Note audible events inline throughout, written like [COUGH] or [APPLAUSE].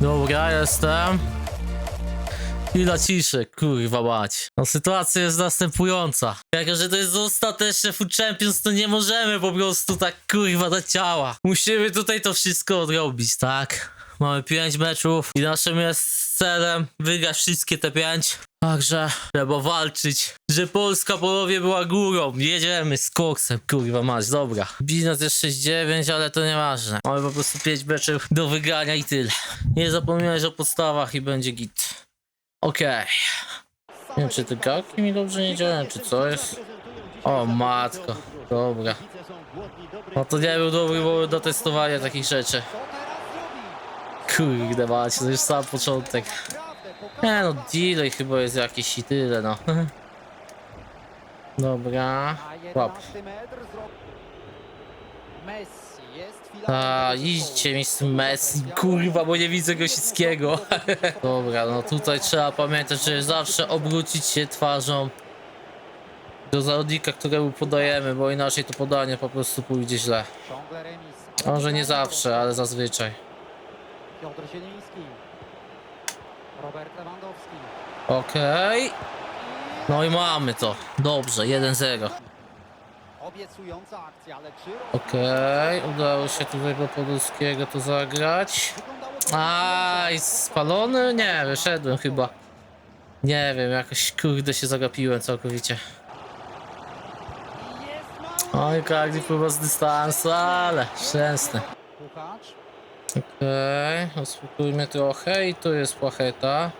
Dobra, jestem. Chwila ciszy, kurwa mać. No sytuacja jest następująca. Jako, że to jest ostateczne Food Champions, to nie możemy po prostu tak kurwa do ciała. Musimy tutaj to wszystko odrobić, tak? Mamy pięć meczów i naszym jest celem wygrać wszystkie te pięć. Także trzeba walczyć, że Polska polowie była górą. Jedziemy z koksem, kurwa mać, dobra. Biznes jest 6-9, ale to nieważne. Mamy po prostu 5 meczów do wygrania i tyle. Nie zapominać o podstawach i będzie git. Okej. Nie wiem, czy te gałki mi dobrze nie działają, czy co jest? O matko, dobra. No to nie był dobry moment do testowania takich rzeczy. Kurde macie, to już sam początek. Nie no, delay chyba jest jakiś i tyle no. [LAUGHS] Dobra. Łap. A, idźcie mi z Messi, kurwa, bo nie widzę Gosickiego. [LAUGHS] Dobra, no tutaj trzeba pamiętać, że zawsze obrócić się twarzą do zawodnika, któremu podajemy, bo inaczej to podanie po prostu pójdzie źle. Może nie zawsze, ale zazwyczaj. Piotr Zieliński. No i mamy to. Dobrze, 1-0. Obiecująca akcja, ale czy Okej, udało się tutaj do Podolskiego to zagrać. Aj, spalony? Nie, wyszedłem chyba. Nie wiem, jakoś kurde się zagapiłem całkowicie. Oj, każdy próba z dystansu, ale szczęsny. Puchacz. Okej, uspokójmy trochę i tu jest płacheta.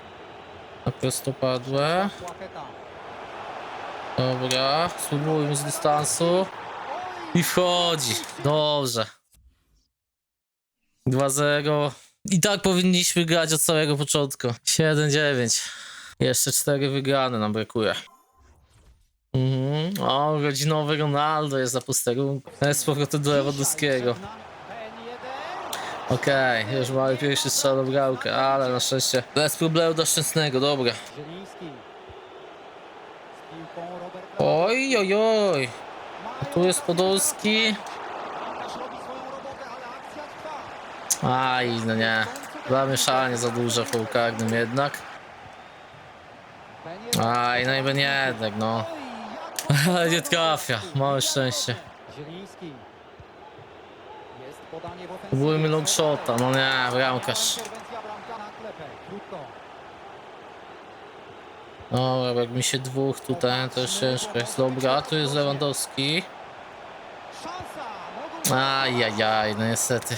Na prostopadłe. Płacheta. Dobra, spróbujmy z dystansu. I wchodzi. Dobrze. 2-0. I tak powinniśmy grać od samego początku. 7-9. Jeszcze 4 wygrane nam brakuje. Mhm. O, rodzinowy Ronaldo jest za posterunku. Z powrotem do Lewandowskiego. N1. Okej, już mamy pierwszy strzał na bramkę, ale na szczęście bez problemu do szczęsnego, dobra. Zieliński. Z piłką Robert Oj, oj, oj. A tu jest Podolski. Aj, no nie. Zamieszanie za duże w karnym jednak. Aj, no i ben jednak, no. [LAUGHS] Ale nie trafia, małe szczęście. Próbujmy long shota, no nie, bramkarz. Interwencja bramka na klepę. Krótko. Dobra, jak mi się dwóch tutaj, to już ciężko jest. Dobra, tu jest Lewandowski. Ajajaj, no niestety.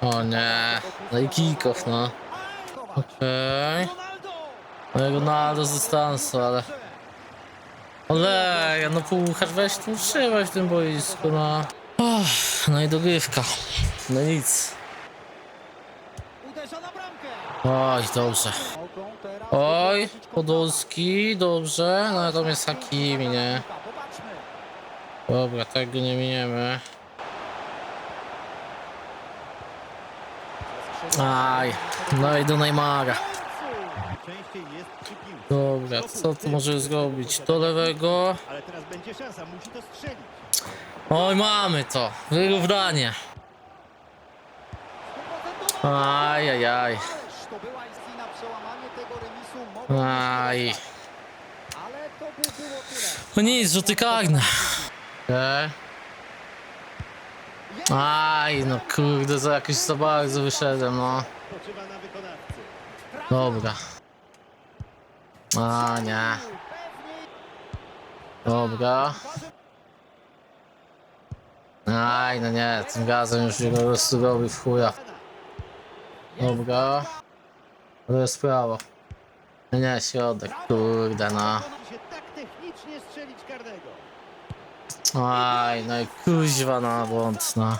O nie, no i kickoff, no. Okej. Ronaldo! No Ronaldo z dystansu, ale... Oleja, no puchacz, weź tu trzymaj w tym boisku, no. Uff, no i dogrywka. No nic. Oj, dobrze. Oj. Podolski, dobrze. No natomiast Hakimi, nie. Dobra, tak nie miniemy. Aj, no i do Neymara. Dobra, co tu może zrobić? Do lewego. Oj, mamy to. Wyrównanie. Ajajaj. Ależ to była istna przełamanie tego remisu. Aj. Ale to by było tyle. No nic, rzuty karne. Okej. Aj, no kurde, za jakoś za bardzo wyszedłem, no. Na wykonawcy. Dobra. A nie. Dobra. Aj, no nie, tym razem już się po prostu robi w chuja. Dobra. To jest prawo. Nie, środek, kurde, no. Tak technicznie strzelić karnego. Aj, no i kuźwa na błąd, no.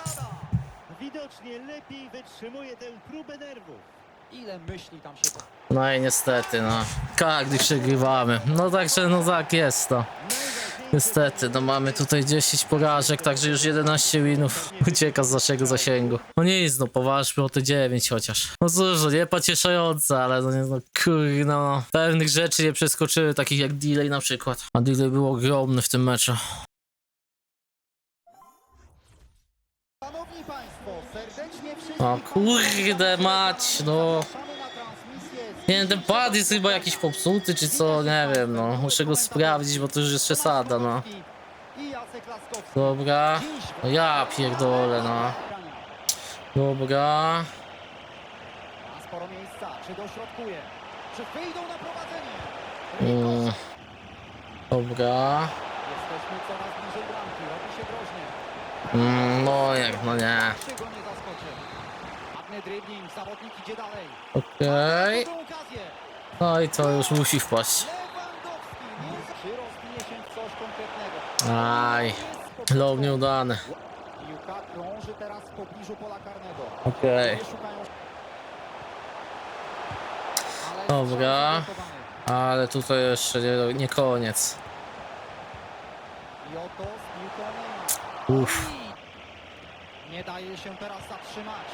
Widocznie lepiej wytrzymuje tę próbę nerwów. Ile myśli tam się... No i niestety, no. Każdy przegrywamy. No także, no tak jest to. Niestety, no mamy tutaj 10 porażek, także już 11 winów [LAUGHS] ucieka z naszego zasięgu. No nic, no poważmy o te 9 chociaż. No cóż, no nie pocieszające, ale no, nie, no kurde, no. Pewnych rzeczy nie przeskoczyły, takich jak delay na przykład. A delay był ogromny w tym meczu. Szanowni Państwo, Serdecznie wszyscy O kurde mać, no. zapraszamy na transmisję z Nie wiem, ten pad jest chyba jakiś popsuty, czy co, nie wiem, no. Muszę go sprawdzić, bo to już jest przesada, no. Dobra. No ja pierdolę, no. Dobra. Sporo miejsca, czy dośrodkuje, czy wyjdą na prowadzenie. Mm. Dobra. Mm, no jak, no nie. Dribbling, zawodnik idzie dalej. Okej. Okazję. No i to już musi wpaść. Czy rozwinie się w coś konkretnego? Aj. Low nieudany. Piłka krąży teraz w pobliżu pola karnego. Okej. Szukają- Ale Dobra. Ale tutaj jeszcze nie, nie koniec. Z piłką. Uff. Nie daje się teraz zatrzymać.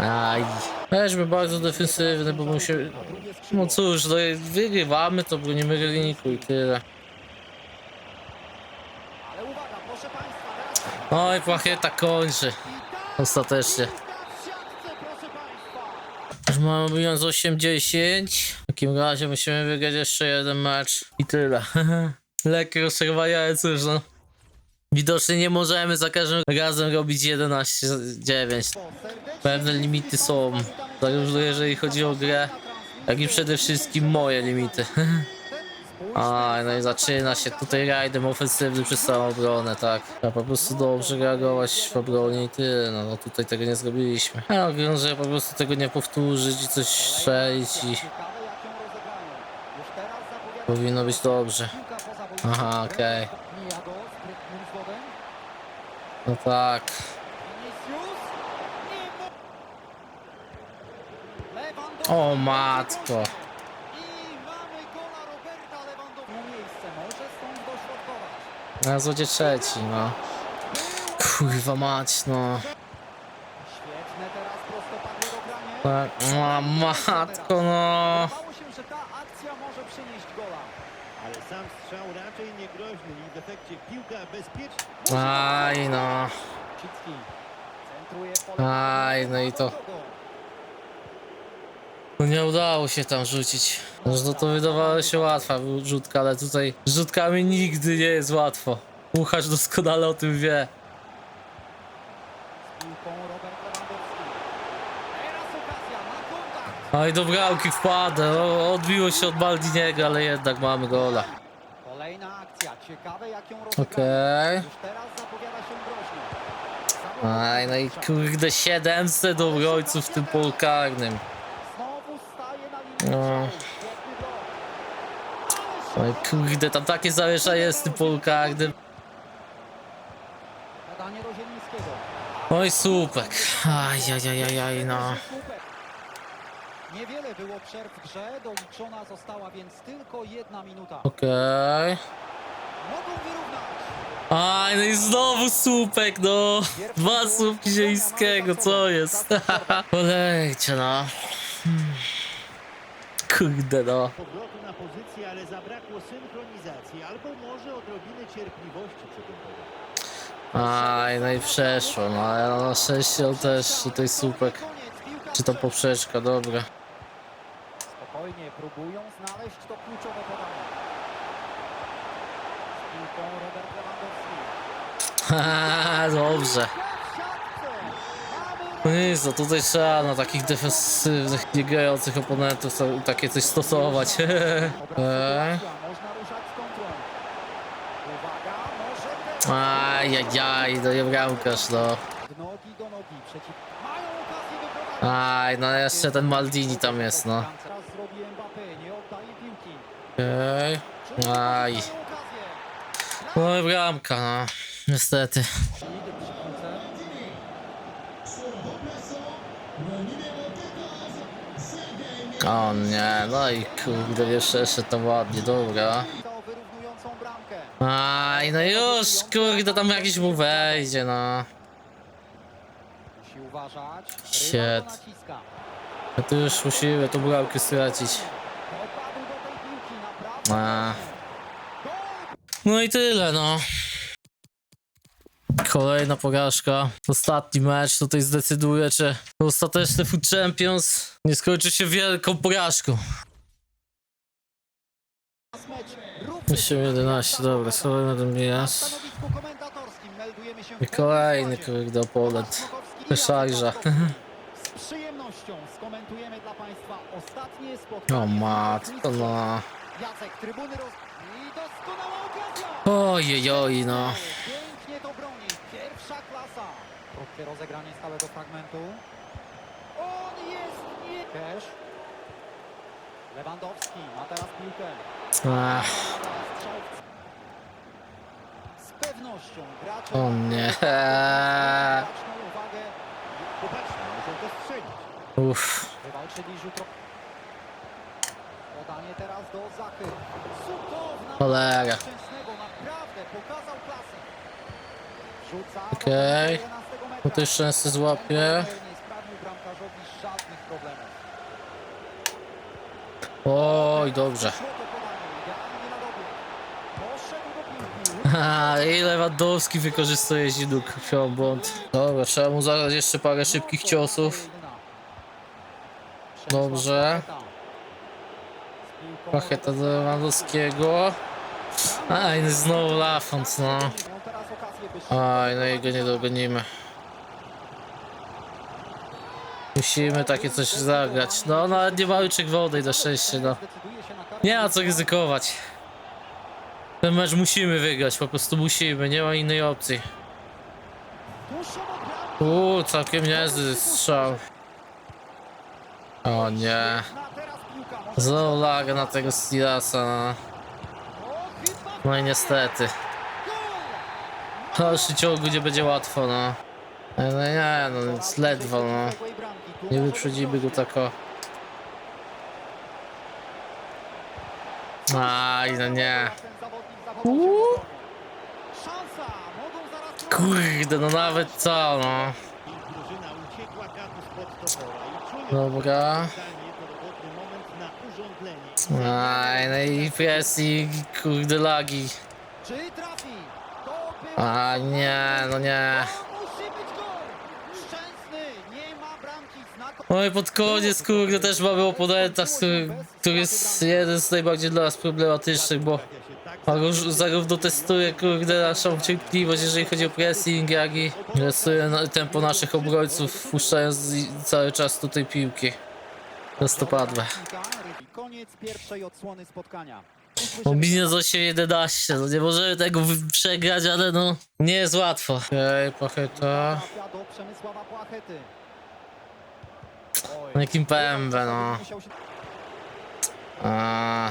Aj. Weźmy bardzo defensywny, bo mu się... No cóż, no wygrywamy, to bronimy wyniku i tyle. Oj, plakieta kończy. Ostatecznie. Już mamy bilans 8-10. W takim razie musimy wygrać jeszcze jeden mecz. I tyle. [LAUGHS] Lekkie rozczarowanie, ale cóż no. Widocznie nie możemy za każdym razem robić 11-9. Pewne limity są. Zarówno jeżeli chodzi o grę, jak i przede wszystkim moje limity. [LAUGHS] Aj, no i zaczyna się tutaj rajdem ofensywny przez całą obronę, tak. Trzeba po prostu dobrze reagować w obronie i tyle, no, no tutaj tego nie zrobiliśmy. Ja wiem, że po prostu tego nie powtórzyć i coś strzelić i powinno być dobrze. Aha, okej. Zwodem. No tak. O matko. I mamy gola Roberta Lewandowskiego. Miejsce może stąd dośrodkować. Na złodzie trzeci, no. Kurwa mać, no. Tak, no, matko, no. Wydawało się, że ta akcja może przynieść gola. Ale sam strzał niegroźny i w efekcie piłka bezpiecznie. Aj, no. Aj, no i to. No nie udało się tam rzucić. No to wydawało się łatwa rzutka, ale tutaj z rzutkami nigdy nie jest łatwo. Łuchasz doskonale o tym wie. Oj, do bramki wpadę. O, odbiło się od Maldiniego, ale jednak mamy gola. Ciekawe jak ją. Okej. Już teraz zapowiada się groźnie. Aj, no i kurde 700 obrońców w tym polu karnym. Znowu staje na linii No. Oj, kurde, tam takie zamieszanie jest w tym polu karnym. Podanie do Zielińskiego. Oj, słupek. Ajajajajaj, no. Słupek. Niewiele było przerw w grze, doliczona została więc tylko jedna minuta. Okej. Mogą wyrównać. Aj, no i znowu słupek, no. Dwa słupki zielińskiego, co jest? [LAUGHS] Olejcie, no. Hmm. Kurde, no. Powrotu na pozycję, ale zabrakło synchronizacji albo może odrobiny cierpliwości przed tym powrotem. Aj, no i przeszło, no ale na szczęście on też tutaj słupek. Czy to poprzeczka, dobra. Spokojnie próbują znaleźć to kluczowe podanie. Piłką Robert Lewandowski. Dobrze. No tutaj trzeba na takich defensywnych, biegających oponentów takie coś stosować. Teraz [LAUGHS] Ajajaj, no nie bramkarz, no. Aj, no jeszcze ten Maldini tam jest, no. Okej. Czy Aj. No i bramka, no. Niestety. O nie, no i kurde, jeszcze, jeszcze to ładnie, dobra. Aj, no już, kurde, tam jakiś mu wejdzie, no. Shit. No to już musimy tą bramkę stracić. Dopadł do tej piłki, naprawdę. A. Gol! No i tyle, no. Kolejna porażka. Ostatni mecz tutaj zdecyduje, czy ostateczny Food Champions nie skończy się wielką porażką. Mecz równy. 8-11, dobra, się w I kolejny kurde i Szarża. Smokowski. Z przyjemnością skomentujemy dla Państwa ostatnie spotkanie. O matko no. Jacek, trybuny roz... I doskonała okazja! Ojej, oj, no. Pięknie to broni. Pierwsza klasa. Krótkie rozegranie stałego fragmentu. On jest nie... Lewandowski ma teraz piłkę. Ach, Z pewnością gracze... o nie. Uwagę. Uff. Wywalczyli rzut... Podanie teraz do Zachy. Cudowna... Cholera. Szczęsnego, naprawdę pokazał klasę. Rzuca do Okej. 11 metra. To jeszcze Szczęsny złapie. Nie sprawił bramkarzowi żadnych problemów. Oj, dobrze. Szło to podanie, idealnie na dobieg. Poszedł do piłki. Ha, i Lewandowski wykorzystuje Ziduk krwią błąd. Dobra, trzeba mu zagrać jeszcze parę szybkich ciosów. Dobrze. Pacheta do Lewandowskiego. Aj, no znowu Lafont, no. Aj, no i go nie dogonimy. Musimy takie coś zagrać. No, nawet nie ma łyczek wody i na szczęście, no. Nie ma co ryzykować. Ten mecz musimy wygrać, po prostu musimy, nie ma innej opcji. Uuu, całkiem niezły strzał. O nie. Znowu laga na tego Stilasa, no. No i niestety. W dalszym ciągu nie będzie łatwo, no. No nie, no nic ledwo, no. Nie wyprzedzimy go tak o. Aj, no nie. Kurde, no nawet co, no. Ich Aj, no i pressing, kurde lagi. A nie, no nie. Oj, pod koniec, kurde, też mamy oponenta, który, który jest jeden z najbardziej dla nas problematycznych, bo zarówno testuje, kurde, naszą cierpliwość, jeżeli chodzi o pressing, jak i testuje tempo naszych obrońców, wpuszczając cały czas tutaj piłki prostopadłe. Koniec pierwszej odsłony spotkania. Mobilnie z 8-11, no nie możemy tego wy- przegrać, ale no, nie jest łatwo. Do Przemysława Płachety. Oj, No jakim pębę, no. musiał się- A.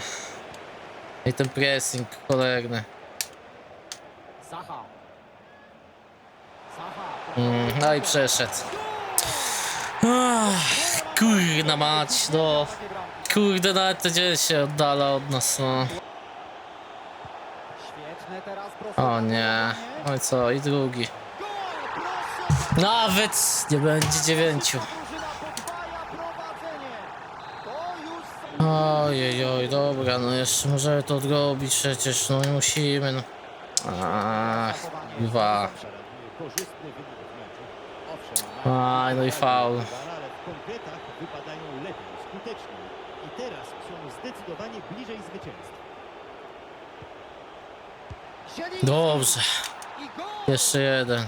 I ten pressing kolejny. Zacha. Zacha. Mm, no i przeszedł. Ach, Kurna mać, no. Kurde, nawet to dzień się oddala od nas, no. O nie. Oj co, i drugi. Nawet nie będzie dziewięciu. Ojej, oj, dobra, no jeszcze możemy to odrobić przecież, no i musimy, no. Ach, dwa. Aj, no i faul. ale w konkretach wypadają lepiej, skuteczniej. I teraz są zdecydowanie bliżej zwycięstwa. Dobrze, jeszcze jeden.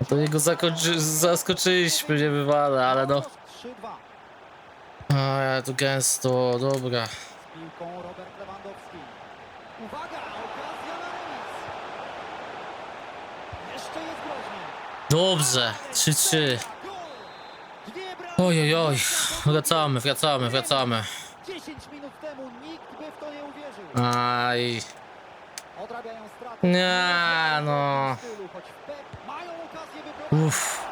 No to jego zakończy, zaskoczyliśmy, nie wywale, ale no. 3-2. A ja tu gęsto, dobra. Dobrze, 3-3. Gol. Dwie bramki. Ojej, oj, wracamy, wracamy, wracamy. 10 minut temu nikt by w to nie uwierzył. Aj, Odrabiają straty. nie no. Uff,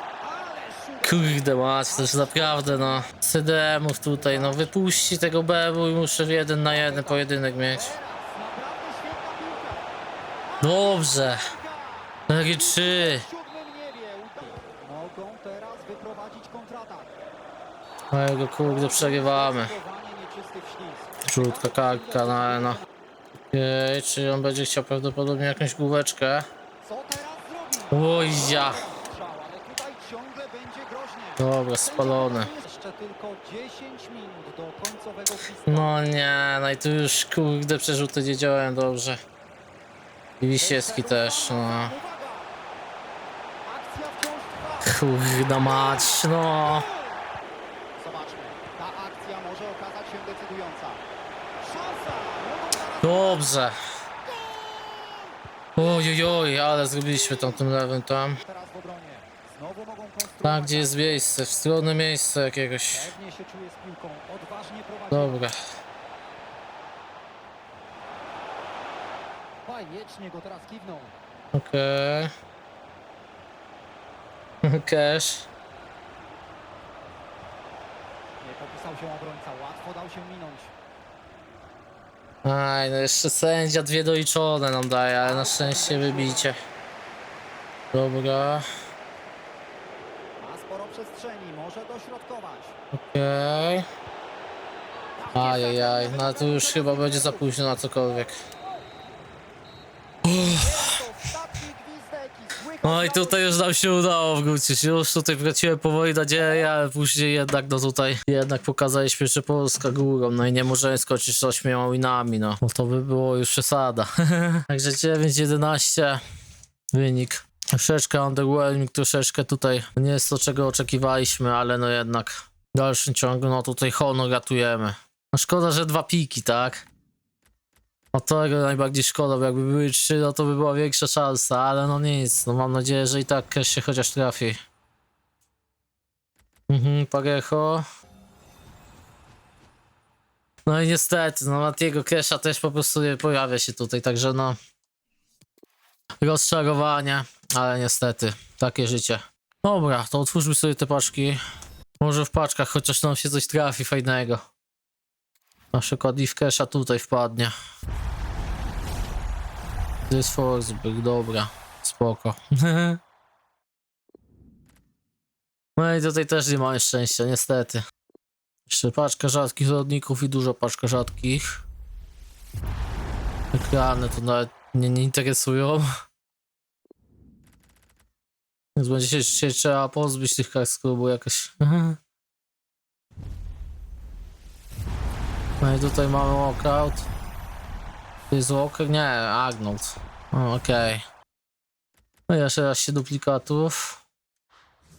kurde to już naprawdę no. CDM-ów tutaj, no wypuści tego bebu i muszę w jeden na jeden pojedynek mieć. Dobrze, takie 3. W siódmym niebie. uda- Mogą teraz wyprowadzić kontratak. Mojego kurde wślizg. Rzutka karka na no. Okej, czy on będzie chciał prawdopodobnie jakąś główeczkę? Oj ja. Dobra, spalone. Jeszcze tylko 10 minut do końcowego gwizdka. No nie, no i tu już kurde przerzuty nie działają dobrze. I Wisiecki też, no. Kurde mać, no. Zobaczmy. Ta akcja może okazać się decydująca. Szansa! Dobrze. Oj, oj, ale zrobiliśmy tam tym lewym tam. Tak, gdzie jest miejsce, w stronę miejsca jakiegoś. Dobra. Bajecznie go teraz kiwnął. Okej. [LAUGHS] Cash. Nie popisał się obrońca. Łatwo dał się minąć. Aj, no jeszcze sędzia dwie doliczone nam daje, ale na szczęście wybicie. Dobra. Ma sporo przestrzeni. Może dośrodkować. Okej. Ajajaj, no to już chyba będzie za późno na cokolwiek. Ostatni gwizdek i słychać No i tutaj już nam się udało wrócić. Już tutaj wróciłem powoli nadzieję, ale później jednak no tutaj jednak pokazaliśmy, że Polska górą. No i nie możemy skoczyć z ośmioma winami, no. Bo to by było już przesada. [LAUGHS] Także 9-11 wynik. Troszeczkę underwhelming, troszeczkę tutaj nie jest to czego oczekiwaliśmy, ale no jednak w dalszym ciągu no tutaj honor ratujemy. No szkoda, że dwa piki, tak? No tego najbardziej szkoda, bo jakby były trzy, no to by była większa szansa, ale no nic, no mam nadzieję, że i tak cash się chociaż trafi. Mhm, Parejo. No i niestety, no Matiego Kesha też po prostu nie pojawia się tutaj, także no... Rozczarowanie, ale niestety, takie życie. Dobra, to otwórzmy sobie te paczki. Może w paczkach chociaż nam się coś trafi fajnego. Na przykład i w Kesha tutaj wpadnie. To jest Forsberg, dobra, spoko. [LAUGHS] No i tutaj też nie mamy szczęścia, niestety. Jeszcze paczka rzadkich zawodników i dużo paczka rzadkich. Ekrany to nawet mnie nie interesują. Więc będzie się dzisiaj trzeba pozbyć tych kart z klubu No i tutaj mamy walkout. To jest Walker? Nie, Agnold. Okej. No i jeszcze raz się duplikatów.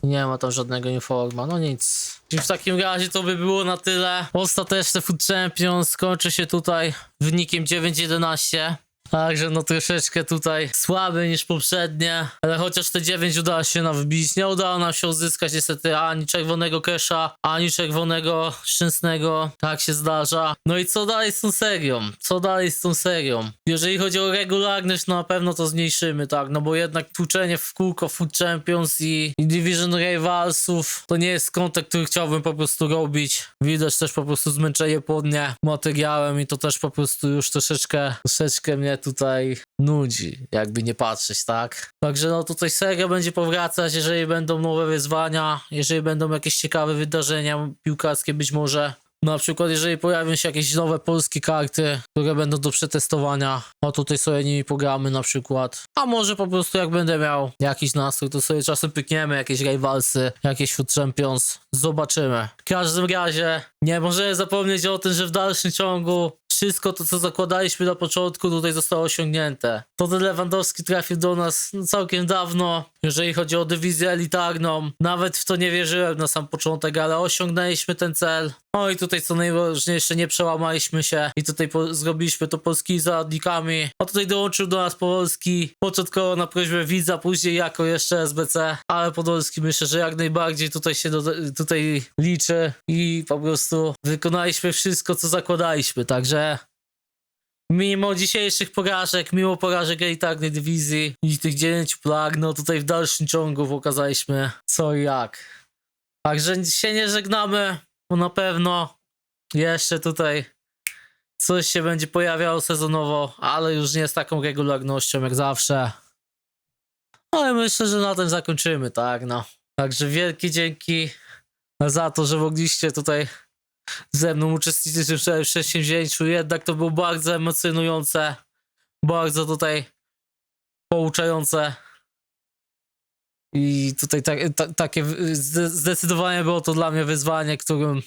Nie ma tam żadnego informa, no nic. I w takim razie to by było na tyle. Ostateczny Food Champions skończy się tutaj wynikiem 9-11. Także no troszeczkę tutaj słaby niż poprzednie, ale chociaż te 9 udało się nam wbić. Nie udało nam się uzyskać niestety ani czerwonego kesha, ani czerwonego szczęsnego. Tak się zdarza. No i co dalej z tą serią? Co dalej z tą serią? Jeżeli chodzi o regularność, no na pewno to zmniejszymy, tak? No bo jednak tłuczenie w kółko Food Champions i, i Division Rivalsów to nie jest kontent, który chciałbym po prostu robić. Widać też po prostu zmęczenie płodnie materiałem i to też po prostu już troszeczkę, troszeczkę mnie tutaj nudzi, jakby nie patrzeć, tak? Także no tutaj seria będzie powracać, jeżeli będą nowe wyzwania, jeżeli będą jakieś ciekawe wydarzenia piłkarskie być może. Na przykład, jeżeli pojawią się jakieś nowe polskie karty, które będą do przetestowania, no tutaj sobie nimi pogramy na przykład. A może po prostu jak będę miał jakiś nastrój, to sobie czasem pykniemy jakieś rivalsy, jakieś Food Champions. Zobaczymy. W każdym razie nie możemy zapomnieć o tym, że w dalszym ciągu wszystko to, co zakładaliśmy na początku, tutaj zostało osiągnięte. To Lewandowski trafił do nas całkiem dawno, jeżeli chodzi o dywizję elitarną. Nawet w to nie wierzyłem na sam początek, ale osiągnęliśmy ten cel. No i tutaj co najważniejsze, nie przełamaliśmy się i tutaj zrobiliśmy to polskimi zawodnikami. A tutaj dołączył do nas Powolski, początkowo na prośbę widza, później jako jeszcze SBC, ale Podolski myślę, że jak najbardziej tutaj się do, tutaj liczy i po prostu wykonaliśmy wszystko, co zakładaliśmy, także Mimo dzisiejszych porażek, mimo porażek elitarnej dywizji i tych 9 plag, no tutaj w dalszym ciągu pokazaliśmy co i jak. Także się nie żegnamy, na pewno jeszcze tutaj coś się będzie pojawiało sezonowo, ale już nie z taką regularnością jak zawsze. Ale myślę, że na tym zakończymy, tak no. Także wielkie dzięki za to, że mogliście tutaj ze mną uczestniczyć w całym przedsięwzięciu. Jednak to było bardzo emocjonujące, bardzo tutaj pouczające. I tutaj tak, ta, takie zdecydowanie było to dla mnie wyzwanie, którym,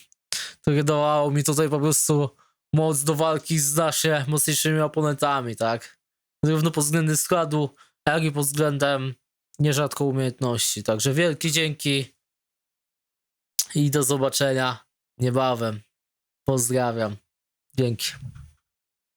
które dawało mi tutaj po prostu moc do walki z znacznie mocniejszymi oponentami, tak? Zarówno pod względem składu, jak i pod względem nierzadko umiejętności. Także wielkie dzięki i do zobaczenia niebawem. Pozdrawiam. Dzięki.